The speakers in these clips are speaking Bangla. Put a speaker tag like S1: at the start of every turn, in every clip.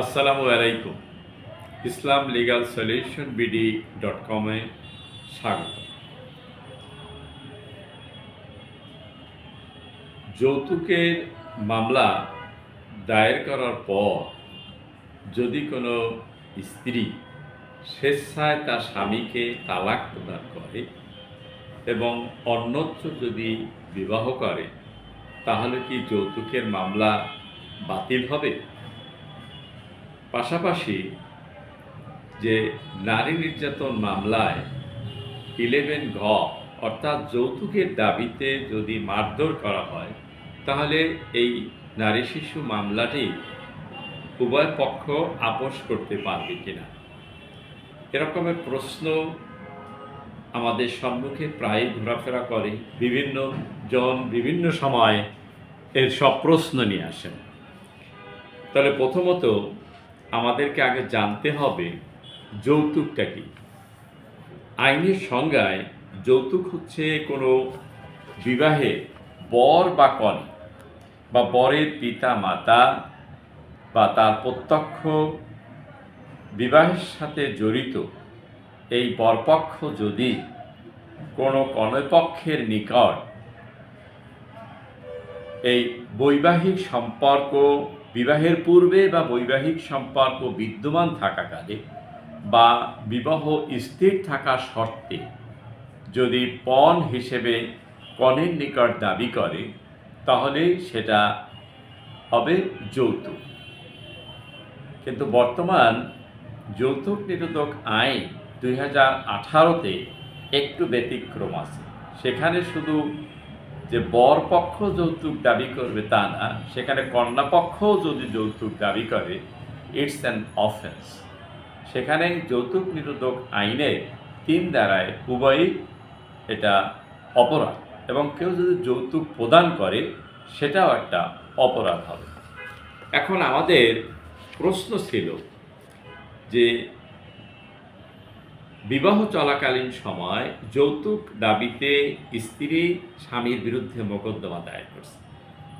S1: আসসালামু আলাইকুম। Islam legal solution BD dot কমে স্বাগত। যৌতুকের মামলা দায়ের করার পর যদি কোনো স্ত্রী স্বেচ্ছায় তার স্বামীকে তালাক প্রদান করে এবং অন্যত্র যদি বিবাহ করে, তাহলে কি যৌতুকের মামলা বাতিল হবে? পাশাপাশি যে নারী নির্যাতন মামলায় ইলেভেন ঘ, অর্থাৎ যৌতুকের দাবিতে যদি মারধর করা হয়, তাহলে এই নারী শিশু মামলাটি উভয় পক্ষ আপোষ করতে পারবে কিনা? এরকমের প্রশ্ন আমাদের সম্মুখে প্রায় ঘোরাফেরা করে। বিভিন্ন জন বিভিন্ন সময় এর সব প্রশ্ন নিয়ে আসেন। তাহলে প্রথমত আমাদেরকে আগে জানতে হবে যৌতুকটা কি? আইনের সংজ্ঞায় যৌতুক হচ্ছে কোনো বিবাহে বর বা কনে বা বরের পিতা, মাতা বা তার প্রত্যক্ষ বিবাহের সাথে জড়িত এই বরপক্ষ যদি কোনো কনপক্ষের নিকট এই বৈবাহিক সম্পর্ক বিবাহের পূর্বে বা বৈবাহিক সম্পর্ক বিদ্যমান থাকাকালে বা বিবাহ স্থির থাকা শর্তে যদি পণ হিসেবে কনের নিকট দাবি করে, তাহলে সেটা হবে যৌতুক। কিন্তু বর্তমান যৌতুক নিরোধক আইন দুই হাজার আঠারোতে একটু ব্যতিক্রম আছে। সেখানে শুধু যে বর পক্ষ যৌতুক দাবি করবে তা না, সেখানে কন্যা পক্ষও যদি যৌতুক দাবি করে ইটস অ্যান অফেন্স সেখানে যৌতুক নিরোধক আইনে তিন দ্বারায় উভয়ই এটা অপরাধ এবং কেউ যদি যৌতুক প্রদান করে, সেটাও একটা অপরাধ হবে। এখন আমাদের প্রশ্ন ছিল যে বিবাহ চলাকালীন সময় যৌতুক দাবিতে স্ত্রী স্বামীর বিরুদ্ধে মোকদ্দমা দায়ের করছে।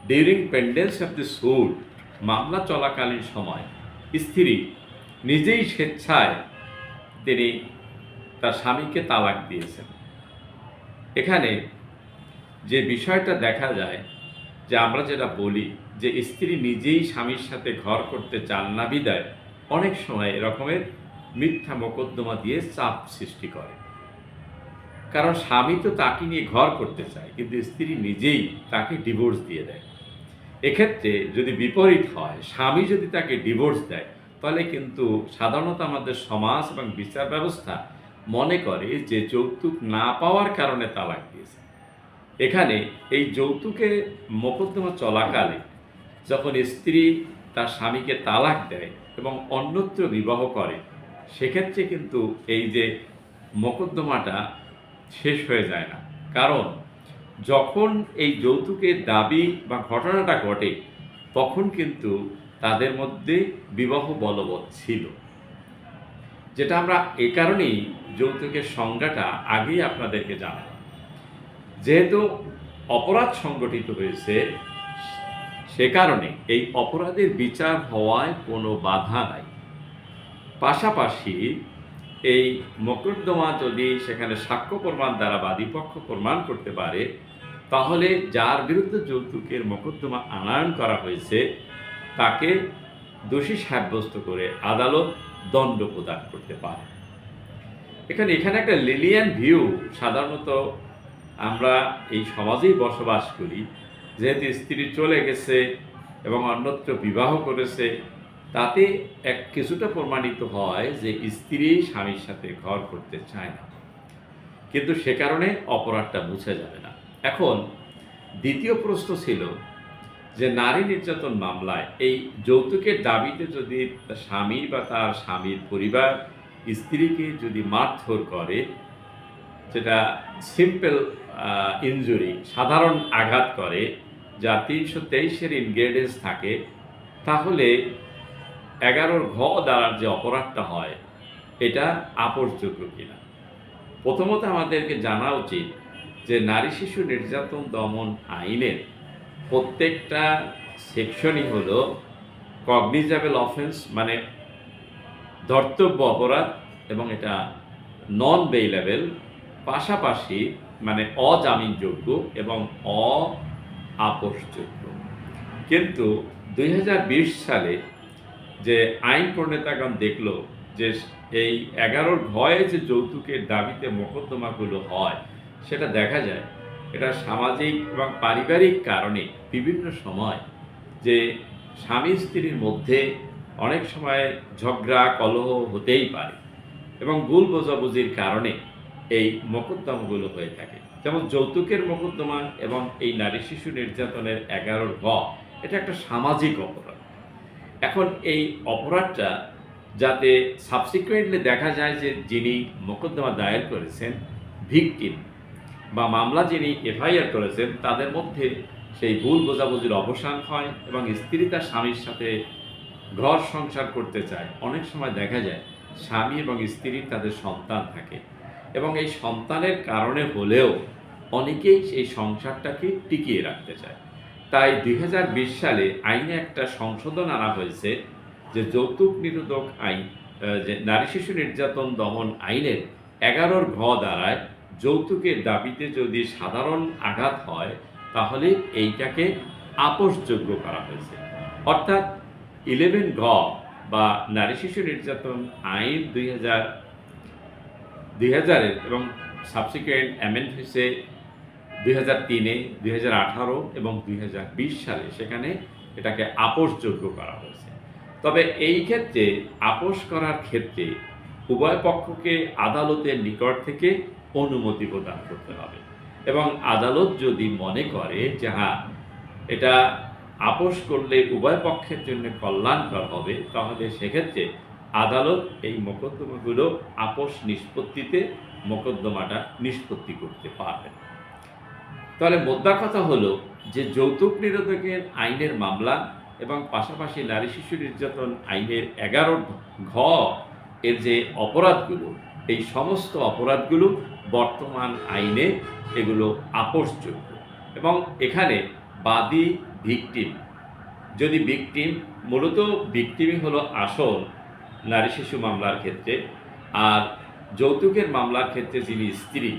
S1: During pendence of the suit মামলা চলাকালীন সময় স্ত্রী নিজেই স্বেচ্ছায় তিনি তার স্বামীকে তালাক দিয়েছেন। এখানে যে বিষয়টা দেখা যায়, যে আমরা যেটা বলি, যে স্ত্রী নিজেই স্বামীর সাথে ঘর করতে চান না বিদায়, অনেক সময় এরকমের মিথ্যা মোকদ্দমা দিয়ে চাপ সৃষ্টি করে। কারণ স্বামী তো তাকে নিয়ে ঘর করতে চায়, কিন্তু স্ত্রী নিজেই তাকে ডিভোর্স দিয়ে দেয়। এক্ষেত্রে যদি বিপরীত হয়, স্বামী যদি তাকে ডিভোর্স দেয়, তাহলে কিন্তু সাধারণত আমাদের সমাজ এবং বিচার ব্যবস্থা মনে করে যে যৌতুক না পাওয়ার কারণে তালাক দিয়েছে। এখানে এই যৌতুকে মোকদ্দমা চলাকালে যখন স্ত্রী তার স্বামীকে তালাক দেয় এবং অন্যত্র বিবাহ করে সেক্ষেত্রে কিন্তু এই যে মোকদ্দমাটা শেষ হয়ে যায় না। কারণ যখন এই যৌতুকের দাবি বা ঘটনাটা ঘটে, তখন কিন্তু তাদের মধ্যে বিবাহ বলবৎ ছিল। যেটা আমরা এ কারণেই যৌতুকের সংজ্ঞাটা আগেই আপনাদেরকে জানালাম। যেহেতু অপরাধ সংগঠিত হয়েছে, সে কারণে এই অপরাধের বিচার হওয়ায় কোনো বাধা নাই। পাশাপাশি এই মোকদ্দমা যদি সেখানে সাক্ষ্য প্রমাণ দ্বারা বাদীপক্ষ প্রমাণ করতে পারে, তাহলে যার বিরুদ্ধে যৌতুকের মোকদ্দমা আনায়ন করা হয়েছে, তাকে দোষী সাব্যস্ত করে আদালত দণ্ড প্রদান করতে পারে। এখানে এখানে একটা লিলিয়ান ভিউ। সাধারণত আমরা এই সমাজেই বসবাস করি। যেহেতু স্ত্রী চলে গেছে এবং অন্যত্র বিবাহ করেছে তাতে এক কিছুটা প্রমাণিত হয় যে স্ত্রী স্বামীর সাথে ঘর করতে চায় না। কিন্তু সে কারণে অপরাধটা বুঝে যাবে না। এখন দ্বিতীয় প্রশ্ন ছিল যে নারী নির্যাতন মামলায় এই যৌতুকের দাবিতে যদি স্বামী বা তার স্বামীর পরিবার স্ত্রীকে যদি মারধর করে, যেটা সিম্পল ইনজুরি সাধারণ আঘাত করে যা তিনশো তেইশের ইনগ্রেডিয়েন্টস থাকে, তাহলে এগারোর ঘ দ্বারার যে অপরাধটা হয়, এটা আপোষযোগ্য কিনা? প্রথমত আমাদেরকে জানা উচিত যে নারী শিশু নির্যাতন দমন আইনের প্রত্যেকটা সেকশনই হলো কগনিজেবল অফেন্স মানে ধর্তব্য অপরাধ এবং এটা নন বেইলেবল পাশাপাশি মানে অজামিনযোগ্য এবং অ আপোষযোগ্য কিন্তু দু হাজার বিশ সালে যে আইন প্রণেতাগণ দেখল যে এই এগারোর ভয়ে যে যৌতুকের দাবিতে মোকদ্দমাগুলো হয়, সেটা দেখা যায়। এটা সামাজিক এবং পারিবারিক কারণে বিভিন্ন সময় যে স্বামী স্ত্রীর মধ্যে অনেক সময় ঝগড়া, কলহ হতেই পারে এবং ভুল বোঝাবুঝির কারণে এই মোকদ্দমাগুলো হয়ে থাকে। যেমন যৌতুকের মোকদ্দমা এবং এই নারী শিশু নির্যাতনের এগারোর গ এটা একটা সামাজিক অপরাধ। এখন এই অপরাধটা যাতে সাবসিকুয়েন্টলি দেখা যায় যে যিনি মোকদ্দমা দায়ের করেছেন, ভিকটিম বা মামলা যিনি এফআইআর করেছেন, তাদের মধ্যে সেই ভুল বোঝাবুঝির অবসান হয় এবং স্ত্রী তার স্বামীর সাথে ঘর সংসার করতে চায়। অনেক সময় দেখা যায় স্বামী এবং স্ত্রীর তাদের সন্তান থাকে এবং এই সন্তানের কারণে হলেও অনেকেই সেই সংসারটাকে টিকিয়ে রাখতে চায়। তাই দুই হাজার বিশ সালে আইনে একটা সংশোধন আনা হয়েছে যে যৌতুক নিরোধক আইন যে নারী শিশু নির্যাতন দমন আইনের এগারোর ঘ দ্বারায় যৌতুকের দাবিতে যদি সাধারণ আঘাত হয়, তাহলে এইটাকে আপোষযোগ্য করা হয়েছে। অর্থাৎ ইলেভেন ঘ বা নারী শিশু নির্যাতন আইন দুই হাজার, দুই এবং সাবসিকুয়েন্ট অ্যামেন্ড হয়েছে দুই হাজার তিনে, দুই হাজার আঠারো এবং দুই হাজার বিশ সালে সেখানে এটাকে আপোষযোগ্য করা হয়েছে। তবে এই ক্ষেত্রে আপোষ করার ক্ষেত্রে উভয় পক্ষকে আদালতের নিকট থেকে অনুমতি প্রদান করতে হবে। এবং আদালত যদি মনে করে যে হ্যাঁ এটা আপোষ করলে উভয় পক্ষের জন্য কল্যাণকর হবে, তাহলে সেক্ষেত্রে আদালত এই মোকদ্দমাগুলো আপোষ নিষ্পত্তিতে, মোকদ্দমাটা নিষ্পত্তি করতে পারবে তাহলে মোদ্দা কথা হলো যে যৌতুক নিরোধকের আইনের মামলা এবং পাশাপাশি নারী শিশু নির্যাতন আইনের এগারো ঘ এর যে অপরাধগুলো, এই সমস্ত অপরাধগুলো বর্তমান আইনে এগুলো আপোষযোগ্য। এবং এখানে বাদী ভিকটিম, যদি ভিকটিম, মূলত ভিকটিমই হলো আসল নারী শিশু মামলার ক্ষেত্রে, আর যৌতুকের মামলার ক্ষেত্রে যিনি স্ত্রী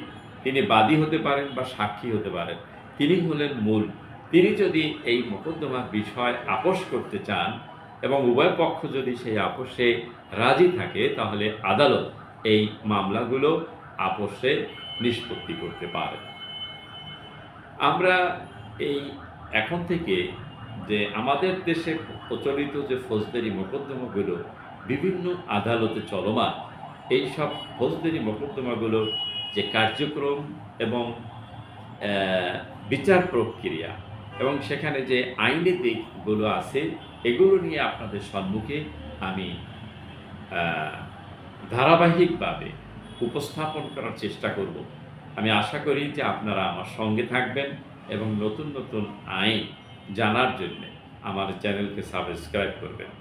S1: তিনি বাদী হতে পারেন বা সাক্ষী হতে পারেন। তিনি হলেন মূল। তিনি যদি এই মোকদ্দমার বিষয় আপোষ করতে চান এবং উভয় পক্ষ যদি সেই আপোষে রাজি থাকে, তাহলে আদালত এই মামলাগুলো আপোষে নিষ্পত্তি করতে পারে। আমরা এই এখন থেকে যে আমাদের দেশে প্রচলিত যে ফৌজদারি মোকদ্দমাগুলো বিভিন্ন আদালতে চলমান এই সব ফৌজদারি মোকদ্দমাগুলোর যে কার্যক্রম এবং বিচার প্রক্রিয়া এবং সেখানে যে আইনি দিকগুলো আছে, এগুলো নিয়ে আপনাদের সম্মুখে আমি ধারাবাহিকভাবে উপস্থাপন করার চেষ্টা করব। আমি আশা করি যে আপনারা আমার সঙ্গে থাকবেন এবং নতুন নতুন আইন জানার জন্য আমার চ্যানেলকে সাবস্ক্রাইব করবেন।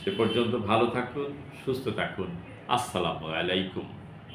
S1: সে পর্যন্ত ভালো থাকুন, সুস্থ থাকুন। আসসালামু আলাইকুম।